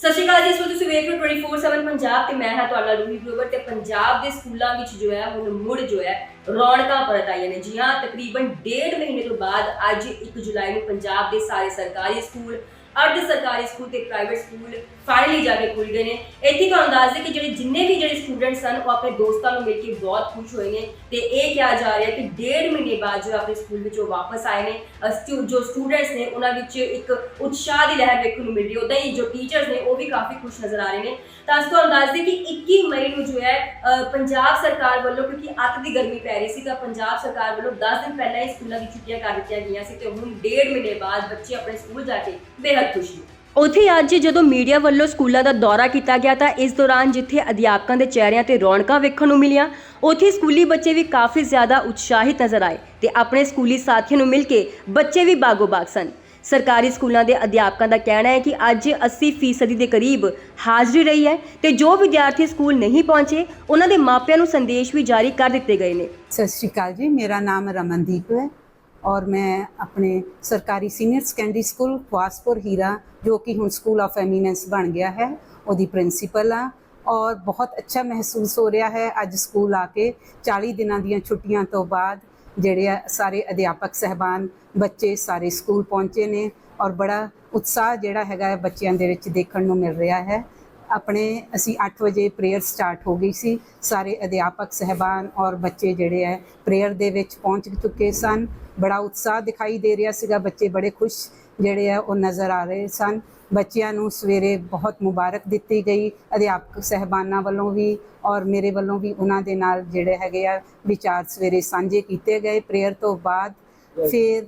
ਸਤਿ ਸ਼੍ਰੀ ਅਕਾਲ ਜੀ, ਇਸ ਤੁਸੀਂ ਵੇਖ ਰਹੇ ਹੋ 24/7 ਪੰਜਾਬ ਤੇ ਮੈਂ ਹਾਂ ਤੁਹਾਡਾ ਰੂਹੀ ਗਰੋਵਰ ਤੇ ਪੰਜਾਬ ਦੇ ਸਕੂਲਾਂ ਵਿੱਚ ਜੋ ਹੈ, ਹੁਣ ਮੁੜ ਜੋ ਹੈ, ਰੌਣਕਾਂ ਪਰਤ ਆਈਆਂ ਨੇ। ਜੀ ਹਾਂ, ਤਕਰੀਬਨ ਡੇਢ ਮਹੀਨੇ ਤੋਂ ਬਾਅਦ ਅੱਜ 1 ਜੁਲਾਈ ਨੂੰ ਪੰਜਾਬ ਦੇ ਸਾਰੇ ਸਰਕਾਰੀ ਸਕੂਲ ਅਰਧ ਸਰਕਾਰੀ ਸਕੂਲ ਤੇ ਪ੍ਰਾਈਵੇਟ ਸਕੂਲ ਫਾਈਨਲੀ ਜਾ ਕੇ ਖੁੱਲ ਗਏ ਨੇ। ਇੱਥੇ ਤੁਹਾਨੂੰ ਦੱਸ ਦੇ ਕਿ ਜਿਹੜੇ ਜਿੰਨੇ ਵੀ ਜਿਹੜੇ ਸਟੂਡੈਂਟ ਸਨ ਉਹ ਆਪਣੇ ਦੋਸਤਾਂ ਨੂੰ ਮਿਲ ਕੇ ਬਹੁਤ ਖੁਸ਼ ਹੋਏ ਨੇ ਤੇ ਇਹ ਕਿਹਾ ਜਾ ਰਿਹਾ ਕਿ ਡੇਢ ਮਹੀਨੇ ਬਾਅਦ ਜੋ ਆਪਣੇ ਸਕੂਲ ਵਿੱਚੋਂ ਵਾਪਸ ਆਏ ਨੇ ਜੋ ਸਟੂਡੈਂਟਸ ਨੇ, ਉਹਨਾਂ ਵਿੱਚ ਇੱਕ ਉਤਸ਼ਾਹ ਦੀ ਲਹਿਰ ਵੇਖਣ ਨੂੰ ਮਿਲ ਰਹੀ ਹੈ। ਉਦਾਂ ਹੀ ਜੋ ਟੀਚਰਸ ਨੇ, ਉਹ ਵੀ ਕਾਫੀ ਖੁਸ਼ ਨਜ਼ਰ ਆ ਰਹੇ ਨੇ। ਤਾਂ ਅਸੀਂ ਤੁਹਾਨੂੰ ਦੱਸ ਦੇ ਕਿ 21 ਮਈ ਨੂੰ ਜੋ ਹੈ ਪੰਜਾਬ ਸਰਕਾਰ ਵੱਲੋਂ, ਕਿਉਂਕਿ ਅੱਤ ਦੀ ਗਰਮੀ ਪੈ ਰਹੀ ਸੀ, ਤਾਂ ਪੰਜਾਬ ਸਰਕਾਰ ਵੱਲੋਂ 10 ਦਿਨ ਪਹਿਲਾਂ ਹੀ ਸਕੂਲਾਂ ਦੀ ਛੁੱਟੀਆਂ ਕਰ ਦਿੱਤੀਆਂ ਗਈਆਂ ਸੀ ਤੇ ਹੁਣ ਡੇਢ ਮਹੀਨੇ ਬਾਅਦ ਬੱਚੇ ਆਪਣੇ ਸਕੂਲ ਜਾ ਕੇ ਬੇहद ਖੁਸ਼ ਉੱਥੇ ਅੱਜ ਜਦੋਂ ਮੀਡੀਆ ਵੱਲੋਂ ਸਕੂਲਾਂ ਦਾ ਦੌਰਾ ਕੀਤਾ ਗਿਆ ਤਾਂ ਇਸ ਦੌਰਾਨ ਜਿੱਥੇ ਅਧਿਆਪਕਾਂ ਦੇ ਚਿਹਰਿਆਂ ਤੇ ਰੌਣਕਾਂ ਵੇਖਣ ਨੂੰ ਮਿਲੀਆਂ ਉੱਥੇ ਸਕੂਲੀ ਬੱਚੇ ਵੀ ਕਾਫੀ ਜ਼ਿਆਦਾ ਉਤਸ਼ਾਹਿਤ ਨਜ਼ਰ ਆਏ ਤੇ ਆਪਣੇ ਸਕੂਲੀ ਸਾਥੀਆਂ ਨੂੰ ਮਿਲ ਕੇ ਬੱਚੇ ਵੀ ਬਾਗੋ-ਬਾਗ ਸਨ। ਸਰਕਾਰੀ ਸਕੂਲਾਂ ਦੇ ਅਧਿਆਪਕਾਂ ਦਾ ਕਹਿਣਾ ਹੈ ਕਿ ਅੱਜ 80% ਦੇ ਕਰੀਬ ਹਾਜ਼ਰੀ ਰਹੀ ਹੈ ਤੇ ਜੋ ਵਿਦਿਆਰਥੀ ਸਕੂਲ ਨਹੀਂ ਪਹੁੰਚੇ ਉਹਨਾਂ ਦੇ ਮਾਪਿਆਂ ਨੂੰ ਸੰਦੇਸ਼ ਵੀ ਜਾਰੀ ਕਰ ਦਿੱਤੇ ਗਏ ਨੇ। ਸਤਿ ਸ਼੍ਰੀ ਅਕਾਲ ਜੀ ਮੇਰਾ ਨਾਮ ਰਮਨਦੀਪ ਹੈ। ਔਰ ਮੈਂ ਆਪਣੇ ਸਰਕਾਰੀ senior secondary school Khawaspur Hira, ਜੋ ਕਿ ਹੁਣ ਸਕੂਲ ਆਫ ਐਮੀਨੈਂਸ ਬਣ ਗਿਆ ਹੈ, ਉਹਦੀ ਪ੍ਰਿੰਸੀਪਲ ਆ ਔਰ ਬਹੁਤ ਅੱਛਾ ਮਹਿਸੂਸ ਹੋ ਰਿਹਾ ਹੈ ਅੱਜ ਸਕੂਲ ਆ ਕੇ 40 ਦਿਨਾਂ ਦੀਆਂ ਛੁੱਟੀਆਂ ਤੋਂ ਬਾਅਦ, ਜਿਹੜੇ ਆ ਸਾਰੇ ਅਧਿਆਪਕ ਸਹਿਬਾਨ, ਬੱਚੇ ਸਾਰੇ ਸਕੂਲ ਪਹੁੰਚੇ ਨੇ। ਔਰ ਬੜਾ ਉਤਸ਼ਾਹ ਜਿਹੜਾ ਹੈਗਾ ਬੱਚਿਆਂ ਦੇ ਵਿੱਚ ਦੇਖਣ ਨੂੰ ਮਿਲ ਰਿਹਾ ਹੈ। ਆਪਣੇ ਅਸੀਂ 8 ਵਜੇ ਪ੍ਰੇਅਰ ਸਟਾਰਟ ਹੋ ਗਈ ਸੀ। ਸਾਰੇ ਅਧਿਆਪਕ ਸਹਿਬਾਨ ਔਰ ਬੱਚੇ ਜਿਹੜੇ ਹੈ ਪ੍ਰੇਅਰ ਦੇ ਵਿੱਚ ਪਹੁੰਚ ਚੁੱਕੇ ਸਨ। ਬੜਾ ਉਤਸ਼ਾਹ ਦਿਖਾਈ ਦੇ ਰਿਹਾ ਸੀਗਾ। ਬੱਚੇ ਬੜੇ ਖੁਸ਼ ਜਿਹੜੇ ਆ ਉਹ ਨਜ਼ਰ ਆ ਰਹੇ ਸਨ। ਬੱਚਿਆਂ ਨੂੰ ਸਵੇਰੇ ਬਹੁਤ ਮੁਬਾਰਕ ਦਿੱਤੀ ਗਈ। ਅਧਿਆਪਕ ਸਹਿਬਾਨਾਂ ਵੱਲੋਂ ਵੀ ਔਰ ਮੇਰੇ ਵੱਲੋਂ ਵੀ ਉਹਨਾਂ ਦੇ ਨਾਲ ਜਿਹੜੇ ਹੈਗੇ ਆ ਵਿਚਾਰ ਸਵੇਰੇ ਸਾਂਝੇ ਕੀਤੇ ਗਏ। ਪ੍ਰੇਅਰ ਤੋਂ ਬਾਅਦ ਫਿਰ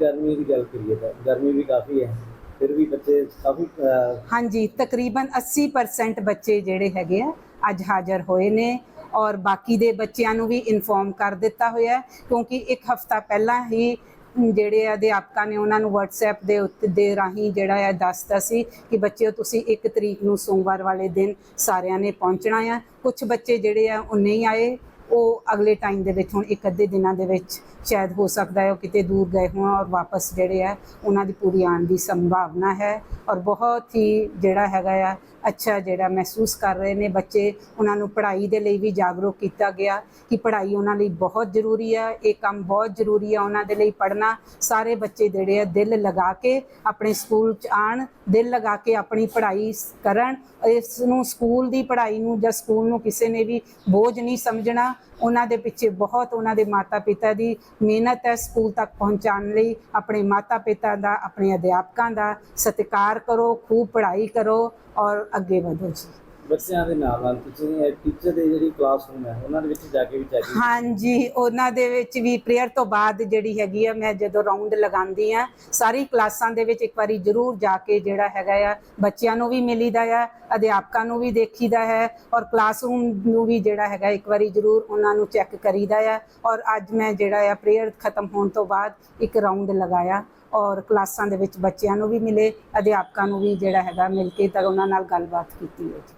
ਗਰਮੀ ਦੀ ਗੱਲ ਕਰੀਏ ਤਾਂ ਗਰਮੀ ਵੀ ਕਾਫੀ ਹੈ ਫਿਰ ਵੀ ਬੱਚੇ ਕਾਫੀ ਅਹ, ਹਾਂਜੀ ਤਕਰੀਬਨ 80% ਬੱਚੇ ਜਿਹੜੇ ਹੈਗੇ ਆ ਅੱਜ ਹਾਜ਼ਰ ਹੋਏ ਨੇ ਔਰ ਬਾਕੀ ਦੇ ਬੱਚਿਆਂ ਨੂੰ ਵੀ ਇਨਫੋਰਮ ਕਰ ਦਿੱਤਾ ਹੋਇਆ ਹੈ ਕਿਉਂਕਿ ਇੱਕ ਹਫਤਾ ਪਹਿਲਾਂ ਹੀ ਜਿਹੜੇ ਅਧਿਆਪਕਾਂ ਨੇ ਉਹਨਾਂ ਨੂੰ WhatsApp ਦੇ ਉੱਤੇ ਦੇ ਰਾਹੀਂ ਜਿਹੜਾ ਹੈ ਦੱਸਤਾ ਸੀ ਕਿ ਬੱਚਿਓ ਤੁਸੀਂ 1 ਤਰੀਕ ਨੂੰ ਸੋਮਵਾਰ ਵਾਲੇ ਦਿਨ ਸਾਰਿਆਂ ਨੇ ਪਹੁੰਚਣਾ ਆ। ਕੁਝ ਬੱਚੇ ਜਿਹੜੇ ਆ ਉਹ ਨਹੀਂ ਆਏ। ਉਹ ਅਗਲੇ ਟਾਈਮ ਦੇ ਵਿੱਚ, ਹੁਣ ਇੱਕ ਅੱਧੇ ਦਿਨਾਂ ਦੇ ਵਿੱਚ ਸ਼ਾਇਦ ਹੋ ਸਕਦਾ ਹੈ ਉਹ ਕਿਤੇ ਦੂਰ ਗਏ ਹੋਣ ਔਰ ਵਾਪਸ ਜਿਹੜੇ ਆ, ਉਹਨਾਂ ਦੀ ਪੂਰੀ ਆਉਣ ਦੀ ਸੰਭਾਵਨਾ ਹੈ ਔਰ ਬਹੁਤ ਹੀ ਜਿਹੜਾ ਹੈਗਾ ਆ ਅੱਛਾ ਜਿਹੜਾ ਮਹਿਸੂਸ ਕਰ ਰਹੇ ਨੇ ਬੱਚੇ, ਉਹਨਾਂ ਨੂੰ ਪੜ੍ਹਾਈ ਦੇ ਲਈ ਵੀ ਜਾਗਰੂਕ ਕੀਤਾ ਗਿਆ ਕਿ ਪੜ੍ਹਾਈ ਉਹਨਾਂ ਲਈ ਬਹੁਤ ਜ਼ਰੂਰੀ ਆ, ਇਹ ਕੰਮ ਬਹੁਤ ਜ਼ਰੂਰੀ ਆ ਉਹਨਾਂ ਦੇ ਲਈ ਪੜ੍ਹਨਾ। ਸਾਰੇ ਬੱਚੇ ਜਿਹੜੇ ਆ, ਦਿਲ ਲਗਾ ਕੇ ਆਪਣੇ ਸਕੂਲ ਚ ਆਣ ਦਿਲ ਲਗਾ ਕੇ ਆਪਣੀ ਪੜ੍ਹਾਈ ਕਰਨ। ਇਸ ਨੂੰ ਸਕੂਲ ਦੀ ਪੜ੍ਹਾਈ ਨੂੰ ਜਾਂ ਸਕੂਲ ਨੂੰ ਕਿਸੇ ਨੇ ਵੀ ਬੋਝ ਨਹੀਂ ਸਮਝਣਾ। ਉਹਨਾਂ ਦੇ ਪਿੱਛੇ ਬਹੁਤ ਉਹਨਾਂ ਦੇ ਮਾਤਾ ਪਿਤਾ ਦੀ ਮਿਹਨਤ ਹੈ ਸਕੂਲ ਤੱਕ ਪਹੁੰਚਾਉਣ ਲਈ। ਆਪਣੇ ਮਾਤਾ ਪਿਤਾ ਦਾ, ਆਪਣੇ ਅਧਿਆਪਕਾਂ ਦਾ ਸਤਿਕਾਰ ਕਰੋ, ਖੂਬ ਪੜ੍ਹਾਈ ਕਰੋ। ਔਰ ਅੱਗੇ ਵਧੋ ਜੀ। ਬੱਚਿਆਂ ਦੇ ਨਾਲ ਨਾਲ ਤੁਸੀਂ ਟੀਚਰ ਦੇ ਜਿਹੜੀ ਕਲਾਸਰੂਮ ਹੈ ਉਹਨਾਂ ਦੇ ਵਿੱਚ ਜਾ ਕੇ ਵੀ ਚੈਕਿੰਗ ਹਾਂਜੀ ਉਹਨਾਂ ਦੇ ਵਿੱਚ ਵੀ ਪ੍ਰੇਅਰ ਤੋਂ ਬਾਅਦ ਜਿਹੜੀ ਹੈਗੀ ਆ ਮੈਂ ਜਦੋਂ ਰਾਉਂਡ ਲਗਾਉਂਦੀ ਆ ਸਾਰੀ ਕਲਾਸਾਂ ਦੇ ਵਿੱਚ ਇੱਕ ਵਾਰੀ ਜ਼ਰੂਰ ਜਾ ਕੇ ਜਿਹੜਾ ਹੈਗਾ ਆ ਬੱਚਿਆਂ ਨੂੰ ਵੀ ਮਿਲੀਦਾ ਆ ਅਧਿਆਪਕਾਂ ਨੂੰ ਵੀ ਦੇਖੀਦਾ ਹੈ ਔਰ ਕਲਾਸਰੂਮ ਨੂੰ ਵੀ ਜਿਹੜਾ ਹੈਗਾ ਇੱਕ ਵਾਰੀ ਜ਼ਰੂਰ ਉਹਨਾਂ ਨੂੰ ਚੈੱਕ ਕਰੀਦਾ ਆ। ਔਰ ਅੱਜ ਮੈਂ ਜਿਹੜਾ ਆ ਪ੍ਰੇਅਰ ਖਤਮ ਹੋਣ ਤੋਂ ਬਾਅਦ ਇੱਕ ਰਾਉਂਡ ਲਗਾਇਆ। ਔਰ ਕਲਾਸਾਂ ਦੇ ਵਿੱਚ ਬੱਚਿਆਂ ਨੂੰ ਵੀ ਮਿਲੇ ਅਧਿਆਪਕਾਂ ਨੂੰ ਵੀ ਜਿਹੜਾ ਹੈਗਾ ਮਿਲ ਕੇ ਤਾਂ ਉਹਨਾਂ ਨਾਲ ਗੱਲਬਾਤ ਕੀਤੀ ਹੈ ਜੀ।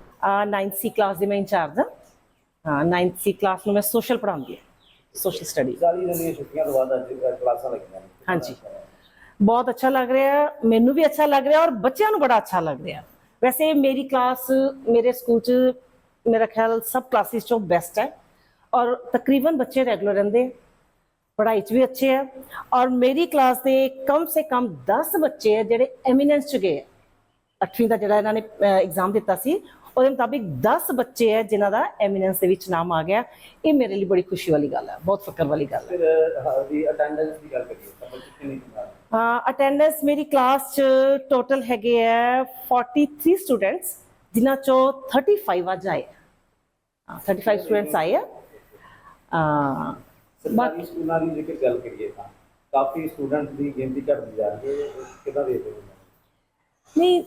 ਨਾਈਨਥ ਸੀ ਕਲਾਸ ਦੀ ਮੈਂ ਇੰਚਾਰਜ ਹਾਂ। ਹਾਂ ਨਾਈਨਥ ਸੀ ਕਲਾਸ ਨੂੰ ਮੈਂ ਸੋਸ਼ਲ ਪੜ੍ਹਾਉਂਦੀ ਹਾਂ। ਸੋਸ਼ਲ ਸਟੱਡੀ 40 ਦਿਨ ਦੀਆਂ ਛੁੱਟੀਆਂ ਤੋਂ ਬਾਅਦ ਅੱਜ ਕਲਾਸਾਂ ਲੱਗੀਆਂ ਹਾਂਜੀ। ਬਹੁਤ ਅੱਛਾ ਲੱਗ ਰਿਹਾ ਮੈਨੂੰ ਵੀ ਅੱਛਾ ਲੱਗ ਰਿਹਾ ਔਰ ਬੱਚਿਆਂ ਨੂੰ ਬੜਾ ਅੱਛਾ ਲੱਗ ਰਿਹਾ। ਵੈਸੇ ਮੇਰੀ ਕਲਾਸ ਮੇਰੇ ਸਕੂਲ ਚ ਮੇਰਾ ਖਿਆਲ ਸਭ ਕਲਾਸਿਸ ਚੋਂ ਬੈਸਟ ਹੈ। ਔਰ ਤਕਰੀਬਨ ਬੱਚੇ ਰੈਗੂਲਰ ਰਹਿੰਦੇ ਪੜ੍ਹਾਈ ਚ ਵੀ ਅੱਛੇ ਹੈ ਔਰ ਮੇਰੀ ਕਲਾਸ ਦੇ ਕਮ ਸੇ ਕਮ 10 ਬੱਚੇ ਹੈ ਜਿਹੜੇ ਐਮੀਨੈਂਸ ਚ ਗਏ ਹੈ 8ਵੀਂ ਦਾ ਜਿਹੜਾ ਇਹਨਾਂ ਨੇ ਐਗਜ਼ਾਮ ਦਿੱਤਾ ਸੀ ਉਹਦੇ ਮੁਤਾਬਿਕ 10 ਬੱਚੇ ਹੈ ਜਿਨ੍ਹਾਂ ਦਾ ਐਮੀਨੈਂਸ ਦੇ ਵਿੱਚ ਨਾਮ ਆ ਗਿਆ। ਇਹ ਮੇਰੇ ਲਈ ਬੜੀ ਖੁਸ਼ੀ ਵਾਲੀ ਗੱਲ ਹੈ ਬਹੁਤ ਫਖਰ ਵਾਲੀ ਗੱਲ ਹੈ ਫਿਰ ਅਟੈਂਡੈਂਸ ਦੀ ਗੱਲ ਕਰੀਏ ਹਾਂ ਅਟੈਂਡੈਂਸ ਮੇਰੀ ਕਲਾਸ ਚ ਟੋਟਲ ਹੈਗੇ ਹੈ 43 ਸਟੂਡੈਂਟਸ ਜਿਨ੍ਹਾਂ ਚੋਂ 35 ਅੱਜ ਆਏ ਹਾਂ 35 ਸਟੂਡੈਂਟਸ ਆਏ ਆ। ਸਰਕਾਰੀ ਸਕੂਲਾਂ ਦੀ ਜੇਕਰ ਗੱਲ ਕਰੀਏ ਤਾਂ ਕਾਫੀ ਸਟੂਡੈਂਟ ਦੀ ਗਿਣਤੀ ਘਟਦੀ ਜਾ ਰਹੀ ਹੈ ਕਿਦਾਂ ਦੇਖਦੇ ਹੋ? ਨਹੀਂ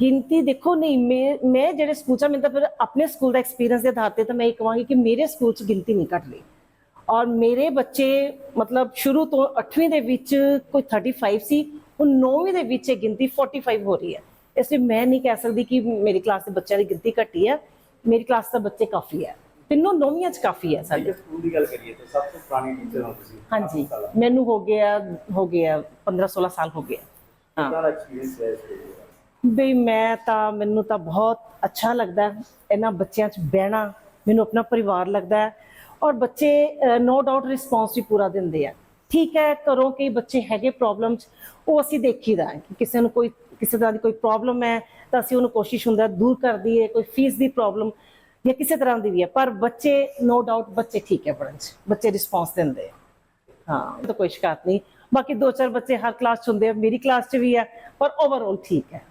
ਗਿਣਤੀ ਦੇਖੋ ਨਹੀਂ ਮੈਂ ਮੈਂ ਜਿਹੜੇ ਸਕੂਲ ਚ ਮੈਨੂੰ ਤਾਂ ਫਿਰ ਆਪਣੇ ਸਕੂਲ ਦਾ ਐਕਸਪੀਰੀਅੰਸ ਦੇ ਆਧਾਰ ਤੇ ਤਾਂ ਮੈਂ ਇਹ ਕਹਾਂਗੀ ਕਿ ਮੇਰੇ ਸਕੂਲ ਚ ਗਿਣਤੀ ਨਹੀਂ ਘਟ ਰਹੀ। ਔਰ ਮੇਰੇ ਬੱਚੇ ਮਤਲਬ ਸ਼ੁਰੂ ਤੋਂ 8ਵੀਂ ਦੇ ਵਿੱਚ ਕੋਈ 35 ਸੀ ਹੁਣ 9ਵੀਂ ਦੇ ਵਿੱਚ ਇਹ ਗਿਣਤੀ 45 ਹੋ ਰਹੀ ਹੈ। ਇਸ ਲਈ ਮੈਂ ਨਹੀਂ ਕਹਿ ਸਕਦੀ ਕਿ ਮੇਰੀ ਕਲਾਸ ਦੇ ਬੱਚਿਆਂ ਦੀ ਗਿਣਤੀ ਘਟੀ ਹੈ ਮੇਰੀ ਕਲਾਸ ਦੇ ਬੱਚੇ ਕਾਫੀ ਹੈ। ਤਿੰਨੋਂ ਨੌਵੀਆਂ ਚ ਕਾਫੀ ਹੈ ਸਾਡੇ। ਸਕੂਲ ਦੀ ਗੱਲ ਕਰੀਏ ਤਾਂ ਸਭ ਤੋਂ ਪੁਰਾਣੀ ਟੀਚਰ ਹੋ ਤੁਸੀਂ। ਹਾਂਜੀ ਮੈਨੂੰ ਹੋ ਗਿਆ ਹੋ ਗਿਆ 15 16 ਸਾਲ ਹੋ ਗਿਆ। ਹਾਂ। ਬਈ ਮੈਂ ਤਾਂ ਮੈਨੂੰ ਤਾਂ ਬਹੁਤ ਅੱਛਾ ਲੱਗਦਾ ਇਹਨਾਂ ਬੱਚਿਆਂ 'ਚ ਬਹਿਣਾ ਮੈਨੂੰ ਆਪਣਾ ਪਰਿਵਾਰ ਲੱਗਦਾ ਔਰ ਬੱਚੇ ਨੋ ਡਾਊਟ ਰਿਸਪੌਂਸ ਵੀ ਪੂਰਾ ਦਿੰਦੇ ਆ। ਠੀਕ ਹੈ ਕਰੋ ਕਈ ਬੱਚੇ ਹੈਗੇ ਪ੍ਰੋਬਲਮਸ ਉਹ ਅਸੀਂ ਦੇਖੀਦਾ ਕਿ ਕਿਸੇ ਨੂੰ ਕੋਈ ਕਿਸੇ ਤਰ੍ਹਾਂ ਦੀ ਕੋਈ ਪ੍ਰੋਬਲਮ ਹੈ ਤਾਂ ਅਸੀਂ ਉਹਨੂੰ ਕੋਸ਼ਿਸ਼ ਹੁੰਦਾ ਦੂਰ ਕਰ ਦਈਏ ਕੋਈ ਫੀਸ ਦੀ ਪ੍ਰੋਬਲਮ ਜਾਂ ਕਿਸੇ ਤਰ੍ਹਾਂ ਦੀ ਵੀ ਹੈ, ਪਰ ਬੱਚੇ ਨੋ ਡਾਊਟ ਬੱਚੇ ਠੀਕ ਹੈ ਪੜ੍ਹਨ 'ਚ, ਬੱਚੇ ਰਿਸਪੌਂਸ ਦਿੰਦੇ ਆ। ਹਾਂ ਤਾਂ ਕੋਈ ਸ਼ਿਕਾਇਤ ਨਹੀਂ। ਬਾਕੀ ਦੋ ਚਾਰ ਬੱਚੇ ਹਰ ਕਲਾਸ 'ਚ ਹੁੰਦੇ ਆ, ਮੇਰੀ ਕਲਾਸ 'ਚ ਵੀ ਹੈ, ਪਰ ਓਵਰਆਲ ਠੀਕ ਹੈ।